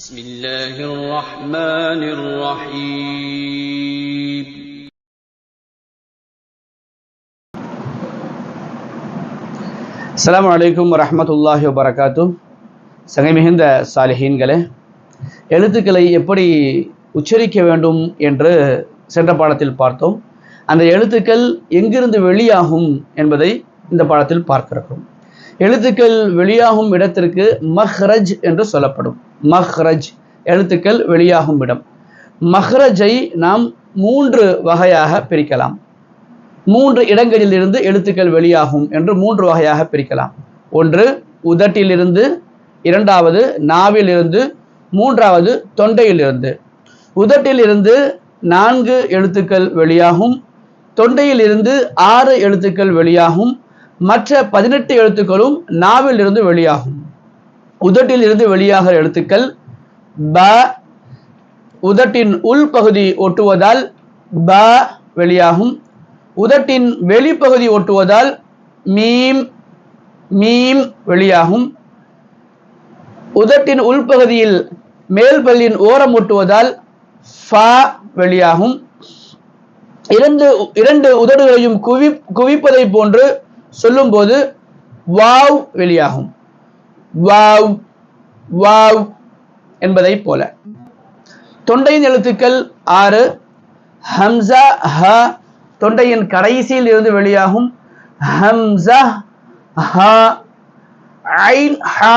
بسم الله الرحمن الرحيم அஸ்ஸலாமு அலைக்கும் வரஹ்மத்துல்லாஹி வபரகாத்து சங்கை மிகுந்த சாலிஹீன்களே எழுத்துக்களை எப்படி உச்சரிக்க வேண்டும் என்று சென்ற பாடத்தில் பார்த்தோம் அந்த எழுத்துக்கள் எங்கிருந்து வெளியாகும் என்பதை இந்த பாடத்தில் பார்க்கிறோம் எழுத்துக்கள் வெளியாகும் இடத்திற்கு மஹ்ரஜ் என்று சொல்லப்படும். மஹ்ரஜ் எழுத்துக்கள் வெளியாகும் இடம். மஹ்ரஜை நாம் மூன்று வகையாக பிரிக்கலாம். மூன்று இடங்களிலிருந்து எழுத்துக்கள் வெளியாகும் என்று மூன்று வகையாக பிரிக்கலாம். ஒன்று உதட்டிலிருந்து இரண்டாவது நாவிலிருந்து மூன்றாவது தொண்டையிலிருந்து. உதட்டிலிருந்து நான்கு எழுத்துக்கள் வெளியாகும் தொண்டையிலிருந்து ஆறு எழுத்துக்கள் வெளியாகும் மற்ற பதினெட்டு எழுத்துக்களும் நாவிலிருந்து வெளியாகும். உதட்டிலிருந்து வெளியாகிற எழுத்துக்கள் ப உதட்டின் உள்பகுதி ஒட்டுவதால் ப வெளியாகும். உதட்டின் வெளிப்பகுதி ஒட்டுவதால் மீம் மீம் வெளியாகும். உதட்டின் உள்பகுதியில் மேல் பல்லின் ஓரம் ஒட்டுவதால் ஃபா வெளியாகும். இரண்டு இரண்டு உதடுகளையும் குவி குவிப்பதை போன்று சொல்லும்போது வாவ் வெளியாகும். வாவ் வாவ் என்பதை போல. தொண்டையின் எழுத்துக்கள் ஆறு ஹம்சா ஹ தொண்டையின் கடைசியில் இருந்து வெளியாகும். ஹம்சா ஹ ஐன் ஹ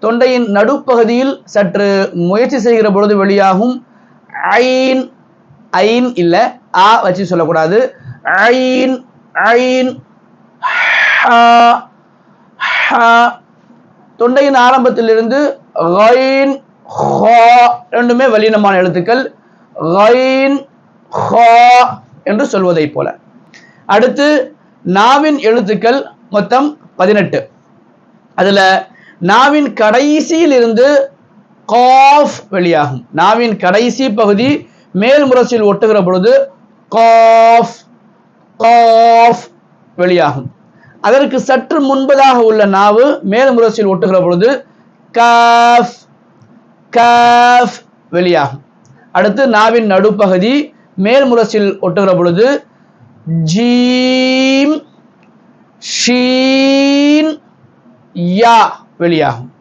தொண்டையின் நடுப்பகுதியில் சற்று முயற்சி செய்கிற பொழுது வெளியாகும். ஐன் ஐன் இல்ல ஆ வச்சு சொல்லக்கூடாது. ஐன் ஐன் தொண்டையின் ஆரம்பத்திலிருந்து ரெண்டுமே வலினமான எழுத்துக்கள். என்று சொல்வதை போல. அடுத்து நாவின் எழுத்துக்கள் மொத்தம் பதினெட்டு. அதுல நாவின் கடைசியில் இருந்து காஃப் வெளியாகும். நாவின் கடைசி பகுதி மேல் முரசில் ஒட்டுகிற பொழுது காஃப் காஃப் வெளியாகும். அதற்கு சற்று முன்பதாக உள்ள நாவு மேல்முரசில் ஒட்டுகிற பொழுது காஃப் காஃப் வெளியாகும். அடுத்து நாவின் நடுப்பகுதி மேல்முரசில் ஒட்டுகிற பொழுது ஜீம் ஷீன் யா வெளியாகும்.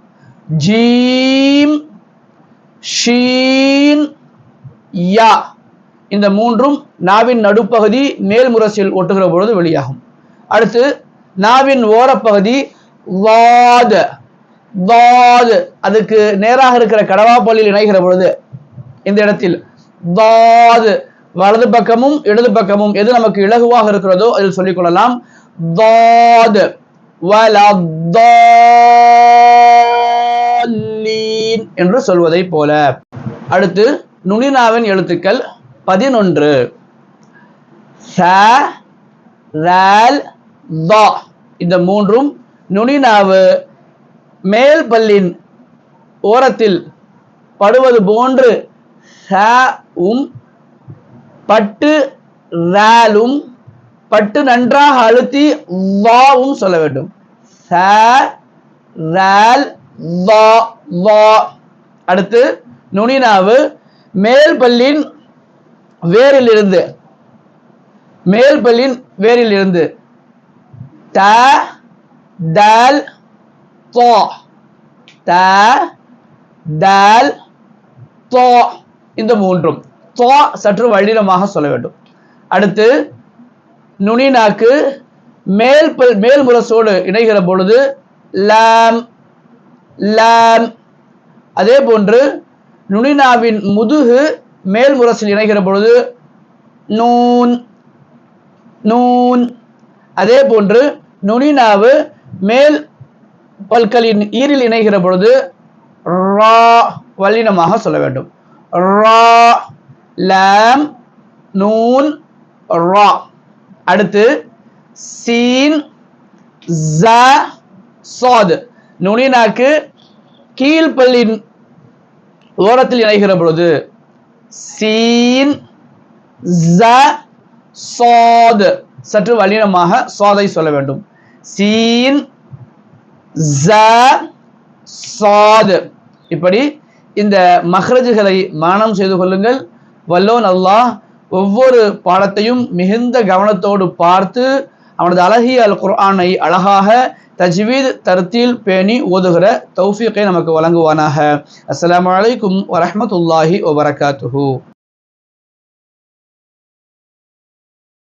ஜீம் ஷீன் யா. இந்த மூன்றும் நாவின் நடுப்பகுதி மேல்முரசில் ஒட்டுகிற பொழுது வெளியாகும். அடுத்து நாவின் ஓரப்பகுதி வாத். வாது. அதுக்கு நேராக இருக்கிற கடவாப்பள்ளியில் இணைகிற பொழுது இந்த இடத்தில் வாது. வலது பக்கமும் இடது பக்கமும் எது நமக்கு இலகுவாக இருக்கிறதோ அதில் சொல்லிக் கொள்ளலாம். தாது என்று சொல்வதை போல. அடுத்து நுனினாவின் எழுத்துக்கள் பதினொன்று. ச தா. இந்த மூன்றும் நுனிநாவு மேல் பல்லின் ஓரத்தில் படுவது போன்று ஹ உம் பட்டு ராலும் பட்டு நன்றாக அழுத்தி வாவும் சொல்ல வேண்டும். ச ரால் வா வா. அடுத்து நுனிநாவு மேல் பல்லின் வேரில் இருந்து மேல் பல்லின் வேரில் இருந்து த தல் போ. த தல் தோ இந்த மூன்றும். தோ சற்று வழிடமாக சொல்ல வேண்டும். அடுத்து நுனினாக்கு மேல் மேல் முரசோடு இணைகிற பொழுது லாம் லாம். அதே போன்று நுனினாவின் முதுகு மேல் முரசில் இணைகிற பொழுது நூன் நூன். அதே போன்று நுனிநாவு மேல் பல்களின் ஈரில் இணைகிற பொழுது ரா வல்லினமாக சொல்ல வேண்டும். ரா லாம் நூன் ரா. அடுத்து சீன் ஜ சாது. நுனிநாக்கு கீழ்பல்லின் ஓரத்தில் இணைகிற பொழுது சீன் ஜ சாது. சற்று வல்லினமாக சாதை சொல்ல வேண்டும். சீன் ஜ சாது. இப்படி இந்த மஹ்ரஜுகளை மானம் செய்து கொள்ளுங்கள். வல்லோன் அல்லாஹ் ஒவ்வொரு பாடத்தையும் மிகுந்த கவனத்தோடு பார்த்து அவனது அழகிய அல் குர்ஆனை அழகாக தஜ்வீத் தர்த்தீல் பேணி ஓதுகிற தௌஃபீக்கை நமக்கு வழங்குவானாக. அஸ்லாம் வலைக்கும் வரமத்துல்லாஹி வபரகாத்துஹூ.